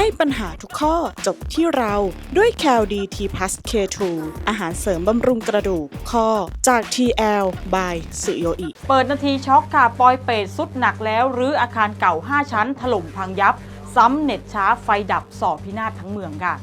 ให้ปัญหาทุกข้อจบที่เราด้วย c a l d t p l u s K2 อาหารเสริมบำรุงกระดูกข้อจาก TL by สุโยอิ เปิดนาทีช็อกค่ะปอยเปรตสุดหนักแล้ว หรืออาคารเก่า 5 ชั้น ถล่มพังยับ ซ้ำเน็ตช้าไฟดับสอบพินาศทั้งเมืองค่ะ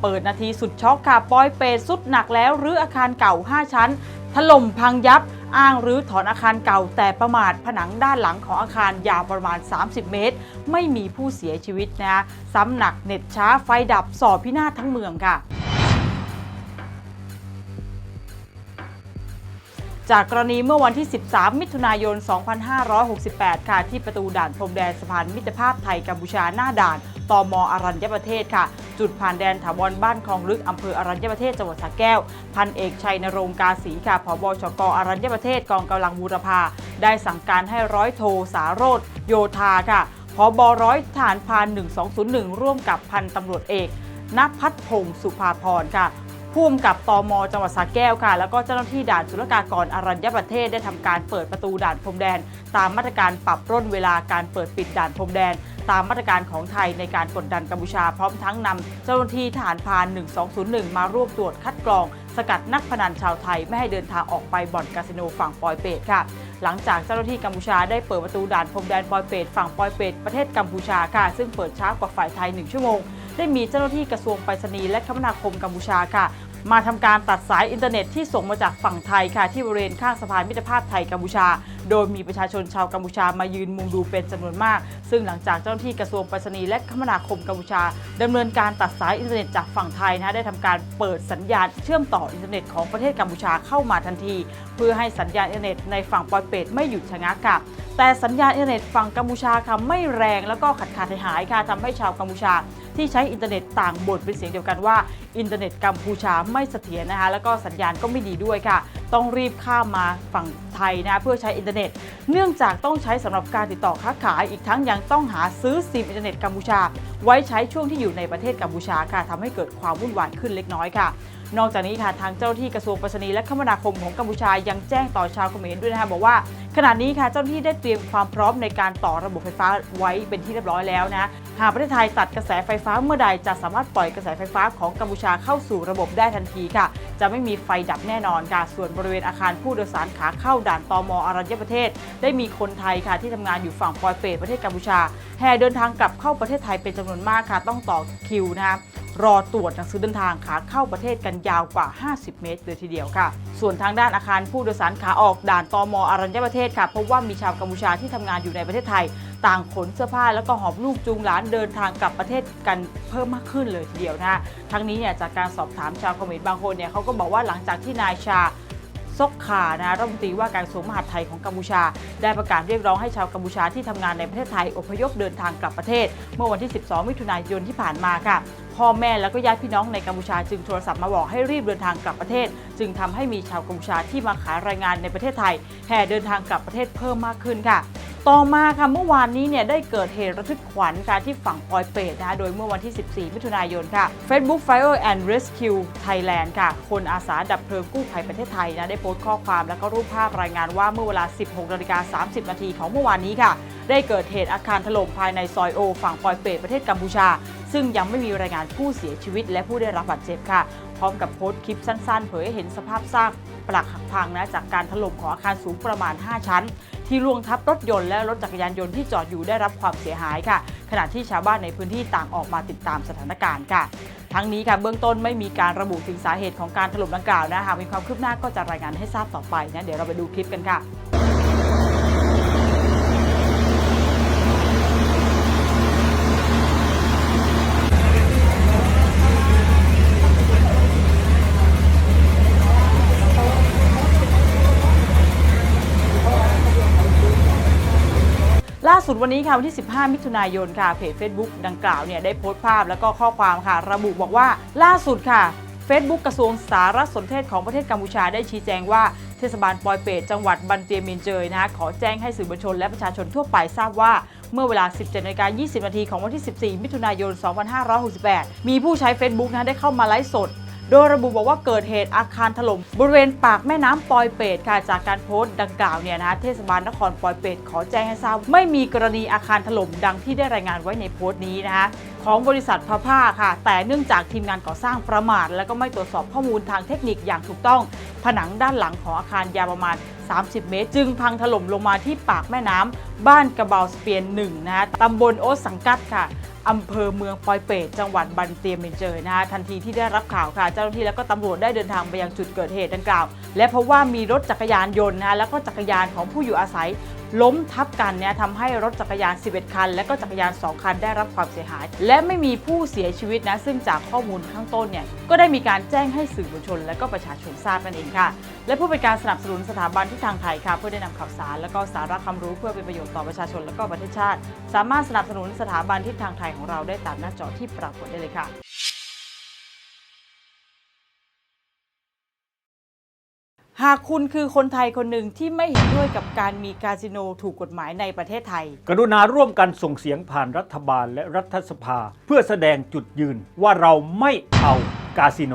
เปิดนาทีสุดช็อกค่ะปอยเปรตสุดหนักแล้ว หรืออาคารเก่า 5 ชั้น ถล่มพังยับ อ้างรื้อถอนอาคารเก่าแต่ประมาทผนังด้านหลังของอาคารยาวประมาณ 30 เมตร ไม่มีผู้เสียชีวิตนะซ้ำหนักเน็ตช้าไฟดับสอบพินาศทั้งเมืองค่ะ จากกรณีเมื่อวันที่ 13 มิถุนายน 2568 ค่ะ ที่ประตูด่านพรมแดนสะพานมิตรภาพไทยกัมพูชาหน้าด่านตมอรัญญประเทศค่ะ จุดผ่านแดนถาวรบ้านคลองลึกอำเภออรัญญประเทศจังหวัดสระแก้ว พันเอกชัยนรงกาศีค่ะผบชกอรัญญประเทศกองกำลังบูรพาได้สั่งการให้ร้อยโทสาโรธโยธาค่ะผบร้อยฐานพาน 1201 ร่วมกับพันตำรวจเอกณพัฒพงศ์สุภาพรค่ะ ผู้กำกับตมจังหวัดสระแก้วค่ะ แล้วก็เจ้าหน้าที่ด่านศุลกากรอรัญญประเทศได้ทำการเปิดประตูด่านพรมแดน ตามมาตรการปรับร่นเวลาการเปิดปิดด่านพรมแดน ตามมาตรการของไทยในการกดดันกัมพูชาพร้อมทั้งนำเจ้าหน้าที่ทหารพาน 1201 มาร่วมตรวจคัดกรอง สกัดนักพนันชาวไทยไม่ให้เดินทางออกไปบ่อนคาสิโนฝั่งปอยเปตค่ะหลังจากเจ้าหน้าที่กัมพูชาได้เปิดประตูด่านพรมแดนปอยเปตฝั่งปอยเปตประเทศกัมพูชาค่ะ ซึ่งเปิดช้ากว่าฝ่ายไทย 1 ชั่วโมง ได้มีเจ้าหน้าที่กระทรวงไปรษณีย์และคมนาคมกัมพูชาค่ะ มาทำการตัดสายอินเทอร์เน็ตที่ส่งมาจากฝั่งไทยค่ะ ที่บริเวณข้างสะพานมิตรภาพไทยกัมพูชา โดยมีประชาชนชาวกัมพูชามายืนมุงดูเป็นจำนวนมาก ซึ่งหลังจากเจ้าหน้าที่กระทรวงไปรษณีย์และคมนาคมกัมพูชาดำเนินการตัดสายอินเทอร์เน็ตจากฝั่งไทยนะได้ทำการเปิดสัญญาณเชื่อมต่ออินเทอร์เน็ตของประเทศกัมพูชาเข้ามาทันที เพื่อให้สัญญาณอินเทอร์เน็ตในฝั่งปอยเปตไม่หยุดชะงักค่ะแต่สัญญาณอินเทอร์เน็ตฝั่งกัมพูชาค่ะไม่แรงแล้วก็ขาดขาดหายค่ะทำให้ชาวกัมพูชาที่ใช้อินเทอร์เน็ตต่างบ่นเป็นเสียงเดียวกันว่า อินเทอร์เน็ตกัมพูชาไม่เสถียรนะคะ แล้วก็สัญญาณก็ไม่ดีด้วยค่ะ ต้องรีบข้ามมาฝั่งไทยนะเพื่อใช้อินเทอร์เน็ต เนื่องจากต้องใช้สำหรับการติดต่อค้าขายอีกทั้งยังต้องหาซื้อซิมอินเทอร์เน็ตกัมพูชา ไว้ใช้ช่วงที่อยู่ในประเทศกัมพูชาค่ะทำให้เกิดความวุ่นวายขึ้นเล็กน้อยค่ะ นอกจากนี้ค่ะทางเจ้าหน้าที่กระทรวงไปรษณีย์และคมนาคมของกัมพูชายังแจ้งต่อชาวเขมรด้วยนะคะบอกว่าขณะนี้ค่ะเจ้าหน้าที่ได้เตรียมความพร้อมในการต่อระบบไฟฟ้าไว้เป็นที่เรียบร้อยแล้วนะ หากประเทศไทยตัดกระแสไฟฟ้าเมื่อใดจะสามารถปล่อยกระแสไฟฟ้าของกัมพูชาเข้าสู่ระบบได้ทันทีค่ะ จะไม่มีไฟดับแน่นอนค่ะส่วนบริเวณอาคารผู้โดยสารขาเข้าด่านตมอรัญญประเทศ ได้มีคนไทยค่ะที่ทำงานอยู่ฝั่งปอยเปตประเทศกัมพูชาแห่เดินทางกลับเข้าประเทศไทยเป็นจำนวนมากค่ะ ต้องต่อคิวนะคะรอตรวจหนังสือเดินทางขาเข้าประเทศกันยาวกว่า 50 เมตรเลยทีเดียวค่ะ ส่วนทางด้านอาคารผู้โดยสารขาออกด่านตมอรัญญประเทศค่ะพบว่ามีชาวกัมพูชาที่ทำงานอยู่ในประเทศไทย ต่างขนเสื้อผ้าแล้วก็หอบลูกจูงหลานเดินทางกลับประเทศกันเพิ่มมากขึ้นเลยทีเดียวนะคะทั้งนี้เนี่ยจากการสอบถามชาวเขมรบางคนเนี่ยเขาก็บอกว่าหลังจากที่นายชาซกขานะรัฐมนตรีว่าการกระทรวงมหาดไทยของกัมพูชา ได้ประกาศเรียกร้องให้ชาวกัมพูชาที่ทำงานในประเทศไทยอพยพเดินทางกลับประเทศ เมื่อวันที่ 12 มิถุนายนที่ผ่านมาค่ะ พ่อแม่แล้วก็ญาติพี่น้องในกัมพูชาจึงโทรศัพท์มาบอกให้รีบเดินทางกลับประเทศ จึงทำให้มีชาวกัมพูชาที่มาขายรายงานในประเทศไทยแห่เดินทางกลับประเทศเพิ่มมากขึ้นค่ะ ต่อมาค่ะเมื่อวานนี้เนี่ยได้เกิดเหตุระทึกขวัญค่ะที่ฝั่งปอยเปตนะคะโดยเมื่อวันที่ 14 มิถุนายนค่ะ Facebook Fire and Rescue Thailand ค่ะ คนอาสาดับเพลิงกู้ภัยประเทศไทยนะได้โพสต์ข้อความแล้วก็รูปภาพรายงานว่าเมื่อเวลา 16นาฬิกา30 นาทีของเมื่อวานนี้ค่ะ ได้เกิดเหตุอาคารถล่มภายในซอยโอ ฝั่งปอยเปตประเทศกัมพูชา ซึ่งยังไม่มีรายงานผู้เสียชีวิตและผู้ได้รับบาดเจ็บค่ะ ร้อมกับโพสต์คลิปสั้น ๆ เผยให้เห็นสภาพซากปลักหักพังนะจากการถล่มของอาคารสูงประมาณ 5 ชั้น ที่ล่วงทับรถยนต์และรถจักรยานยนต์ที่จอดอยู่ได้รับความเสียหายค่ะ ขณะที่ชาวบ้านในพื้นที่ต่างออกมาติดตามสถานการณ์ค่ะทั้งนี้ค่ะเบื้องต้นไม่มีการระบุถึงสาเหตุของการถล่มดังกล่าวนะหากมีความคืบหน้าก็จะรายงานให้ทราบต่อไปนะเดี๋ยวเราไปดูคลิปกันค่ะ สุดวันนี้ค่ะวันที่ 15 มิถุนายนค่ะเพจ Facebook ดังกล่าวเนี่ยได้โพสต์ภาพแล้วก็ข้อความค่ะ ระบุบอกว่าล่าสุดค่ะ Facebook กระทรวงสารสนเทศของประเทศกัมพูชาได้ชี้แจงว่าเทศบาลปอยเปตจังหวัดบันเตียมินเจยนะคะขอแจ้งให้สื่อมวลชนและประชาชนทั่วไปทราบว่าเมื่อเวลา 17นาฬิกา20 นาทีของวันที่ 14 มิถุนายน 2568 มีผู้ใช้ Facebook นะได้เข้ามาไลฟ์สด โดยระบุบอกว่าเกิดเหตุอาคารถล่มบริเวณปากแม่น้ำปอยเปตค่ะ จากการโพสต์ดังกล่าวเนี่ยนะเทศบาลนครปอยเปตขอแจ้งให้ทราบ ไม่มีกรณีอาคารถล่มดังที่ได้รายงานไว้ในโพสต์นี้นะคะของบริษัทพระผ้าค่ะ แต่เนื่องจากทีมงานก่อสร้างประมาท และก็ไม่ตรวจสอบข้อมูลทางเทคนิคอย่างถูกต้อง ผนังด้านหลังของอาคารยาวประมาณ 30 เมตร จึงพังถล่มลงมาที่ปากแม่น้ำบ้านกระเบาสเปียนหนึ่งนะฮะตำบลโอสังกัดค่ะ อำเภอเมืองปอยเปตจังหวัดบันเตียเมนเจอนะฮะทันทีที่ได้รับข่าวค่ะ เจ้าหน้าที่และก็ตำรวจได้เดินทางไปยังจุดเกิดเหตุดังกล่าว และเพบว่ามีรถจักรยานยนต์นะฮะแล้วก็จักรยานของผู้อยู่อาศัย ล้มทับกันเนี่ยทำให้รถจักรยาน 11 คัน และก็จักรยาน 2 คันได้รับความเสียหาย และไม่มีผู้เสียชีวิตนะซึ่งจากข้อมูลข้างต้นเนี่ยก็ได้มีการแจ้งให้สื่อมวลชน และก็ประชาชนทราบนั่นเองค่ะ และผู้เป็นการสนับสนุนสถาบันที่ทางไทยค่ะเพื่อได้นำข่าวสาร และก็สาระความรู้เพื่อเป็นประโยชน์ต่อประชาชนและก็ประเทศชาติ สามารถสนับสนุนสถาบันที่ทางไทยของเราได้ตามหน้าจอที่ปรากฏได้เลยค่ะหากคุณคือคนไทยคนหนึ่งที่ไม่เห็นด้วยกับการมีคาสิโนถูกกฎหมายในประเทศไทย กรุณาร่วมกันส่งเสียงผ่านรัฐบาลและรัฐสภา เพื่อแสดงจุดยืนว่าเราไม่เอากาสิโน